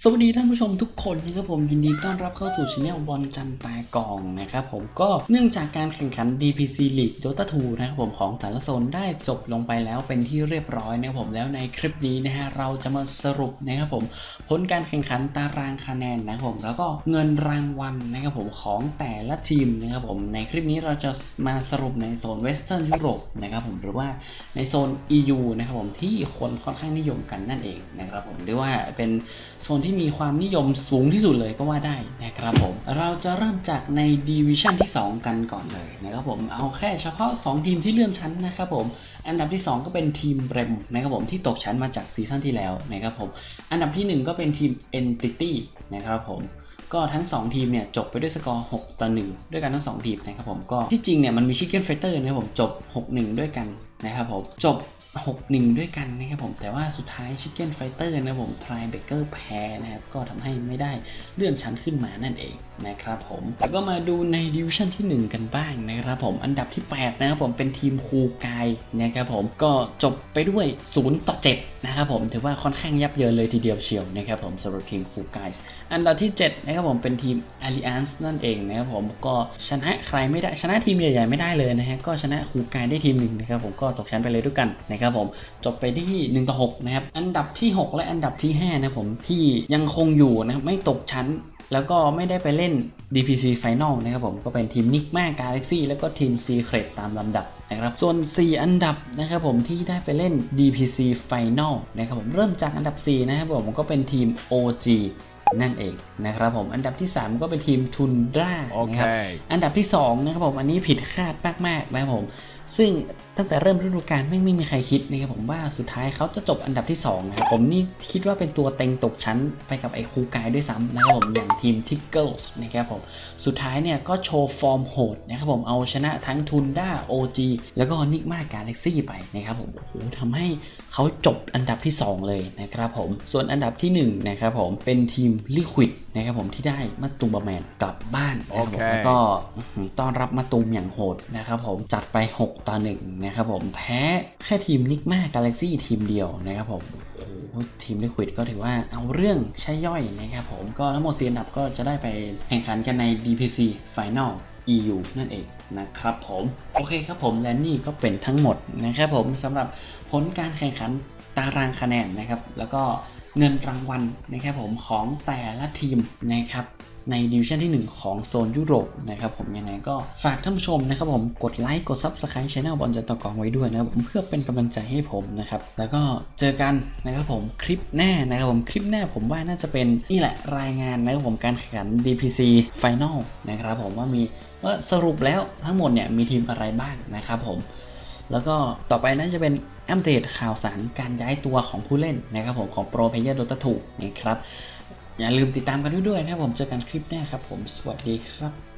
สวัสดีท่านผู้ชมทุกคนนะครับผมยินดีต้อนรับเข้าสู่ช anel บอลจันตากองนะครับผมก็เนื่องจากการแข่งขัน DPC League Dota 2นะครับผมของแต่ละโซนได้จบลงไปแล้วเป็นที่เรียบร้อยนะครับผมแล้วในคลิปนี้นะฮะเราจะมาสรุปนะครับผมผลการแข่งขันตารางคะแนนนะครับผมแล้วก็เงินรางวัลนะครับผมของแต่ละทีมนะครับผมในคลิปนี้เราจะมาสรุปในโซนเวสเทิร์นยุโรปนะครับผมหรือว่าในโซน EU นะครับผมที่คนค่อนข้างนิยมกันนั่นเองนะครับผมหรือว่าเป็นโซนที่มีความนิยมสูงที่สุดเลยก็ว่าได้นะครับผม เราจะเริ่มจากในดิวิชั่นที่ 2 กันก่อนเลยนะครับผมเอาแค่เฉพาะ 2 ทีมที่เลื่อนชั้นนะครับผม อันดับที่ 2 ก็เป็นทีมเบรมนะครับผมที่ตกชั้นมาจากซีซั่นที่แล้วนะครับผมอันดับทีหนึ่1 ก็เป็นทีม Entity นะครับผมก็ทั้ง 2 ทีมเนี่ยจบไปด้วยสกอร์ 6 ต่อ 1 ด้วยกันทั้ง 2 ทีมนะครับผมก็ที่จริงเนี่ยมันมีชิคเก้นไฟเตอร์นะครับผมจบ 6-1 ด้วยกันนะครับผมจบ 6-1 ด้วยกันนะครับผม แต่ว่าสุดท้ายชิคเก้นไฟเตอร์นะครับผมทรายเบเกอร์แพ้นะครับ ก็ทำให้ไม่ได้เลื่อนชั้นขึ้นมานั่นเองนะครับผม แล้วก็มาดูในดิวิชั่นที่ 1 กันบ้างนะครับผม อันดับที่ 8 นะครับผมเป็นทีมคูกายนะครับผม ก็จบไปด้วย 0 ต่อ 7 นะครับผม ถือว่าค่อนข้างยับเยินเลยทีเดียวเชียวนะครับผมสำหรับทีมคูกายอันดับที่ 7 นะครับผมเป็นทีม Alliance นั่นเองนะครับผมก็ชนะใครไม่ได้ชนะทีมใหญ่ๆไม่ได้เลยนะฮะก็ชนะคูกายได้ทีมหนึ่งนะครับผมก็ตกชั้นไปเลยด้วยกันนะครับผมจบไปที่1ต่อ6นะครับอันดับที่ 6 และอันดับที่5นะผมที่ยังคงอยู่นะครับไม่ตกชั้นแล้วก็ไม่ได้ไปเล่น DPC Final นะครับผมก็เป็นทีม Nigma Galaxy แล้วก็ทีม Secret ตามลำดับนะครับส่วน 4 อันดับนะครับผมที่ได้ไปเล่น DPC Final นะครับผมเริ่มจากอันดับ 4 นะครับผมก็เป็นทีม OG นั่นเองนะครับผมอันดับที่ 3 ก็เป็นทีม Tundra นะครับ Okay. อันดับที่2นะครับผมอันนี้ผิดคาดมากๆนะครับผมซึ่งตั้งแต่เริ่มฤดูกาลไม่ไม่มีใครคิดนะครับผมว่าสุดท้ายเขาจะจบอันดับที่2นะครับผมนี่คิดว่าเป็นตัวเต็งตกชั้นไปกับไอ้คูกายด้วยซ้ำนะครับผมอย่างทีม Tickles นะครับผมสุดท้ายเนี่ยก็โชว์ฟอร์มโหดนะครับผมเอาชนะทั้งทุนด้า OG แล้วก็นิกมากาแล็กซี่ไปนะครับผมโอ้โหทำให้เขาจบอันดับที่ 2 เลยนะครับผมส่วนอันดับที่1นะครับผมเป็นทีม Liquid นะครับผมที่ได้มาตูมบาแมนกลับบ้านนะครับผมโอเคแล้วก็อื้อหือต้อนรับมาตูมอย่างโหดนะครับผมจัดไป 6 ต่อ1นะครับผมแพ้แค่ทีมนิกมากาแล็กซี่ทีมเดียวนะครับผมโอ้โหทีมลิควิดก็ถือว่าเอาเรื่องใช่ย่อยนะครับผมก็ทั้งหมดสีอันดับก็จะได้ไปแข่งขันกันใน DPC Final EU นั่นเองนะครับผมโอเคครับผมและนี่ก็เป็นทั้งหมดนะครับผมสำหรับผลการแข่งขันตารางคะแนนนะครับ แล้วก็ เงินรางวัลนะครับผมของแต่ละทีมนะครับในดิวิชั่นที่ 1 ของโซนยุโรปนะครับผมยังไงก็ฝากท่านผู้ชมนะครับผมกดไลค์กด Subscribe Channel บอลจันตะกองไว้ด้วยนะครับผมเพื่อเป็นกำลังใจให้ผมนะครับแล้วก็เจอกันนะครับผมคลิปหน้านะครับผมคลิปหน้าผมว่าน่าจะเป็นนี่แหละรายงานนะครับผมการแข่งขัน DPC Final นะครับผมว่ามีว่าสรุปแล้วทั้งหมดเนี่ยมีทีมอะไรบ้างนะครับผมแล้วก็ต่อไปน่าจะเป็น อัปเดตข่าวสารการย้ายตัวของผู้เล่นนะครับผมของ Pro Player Dota 2นะครับ อย่าลืมติดตามกันด้วยนะครับผมเจอกันคลิปหน้าครับผมสวัสดีครับ